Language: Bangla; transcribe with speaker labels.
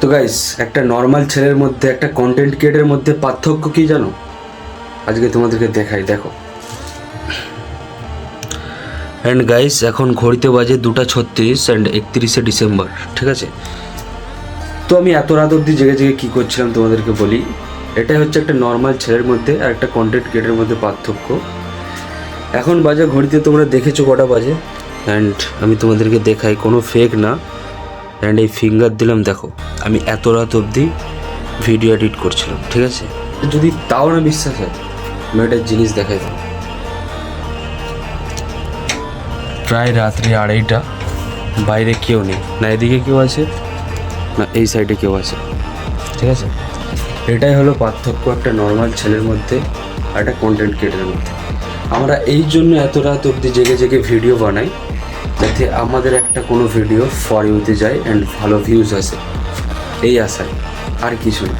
Speaker 1: তো গাইস একটা নর্মাল ছেলের মধ্যে, একটা কন্টেন্ট ক্রিয়েটের মধ্যে পার্থক্য কি জানো? আজকে তোমাদেরকে দেখাই, দেখো। অ্যান্ড গাইস এখন ঘড়িতে বাজে দুটা ছত্রিশ অ্যান্ড একত্রিশে ডিসেম্বর, ঠিক আছে? তো আমি এত রাত অবধি জেগে জেগে কী করছিলাম তোমাদেরকে বলি, এটাই হচ্ছে একটা নর্মাল ছেলের মধ্যে আর একটা কন্টেন্ট ক্রিয়েটের মধ্যে পার্থক্য। এখন বাজে ঘড়িতে তোমরা দেখেছ কটা বাজে? অ্যান্ড আমি তোমাদেরকে দেখাই, কোনো ফেক না। অ্যান্ড এই ফিঙ্গার দিলাম, দেখো, আমি এত রাত অবধি ভিডিও এডিট করছিলাম, ঠিক আছে? যদি তাও না বিশ্বাস হয়, আমি একটা জিনিস দেখাই দাও প্রায় রাত্রি আড়াইটা, বাইরে কেউ নেই, না এদিকে কেউ আছে, না এই সাইডে কেউ আছে, ঠিক আছে? এটাই হলো পার্থক্য একটা নর্মাল ছেলের মধ্যে আর একটা কন্টেন্ট ক্রিয়েটারের মধ্যে। আমরা এই জন্য এত রাত অবধি জেগে জেগে ভিডিও বানাই যাতে আমাদের একটা কোনো ভিডিও ফর ইউতে যায় অ্যান্ড ভালো ভিউজ আসে। এই আশায়, আর কিছু না।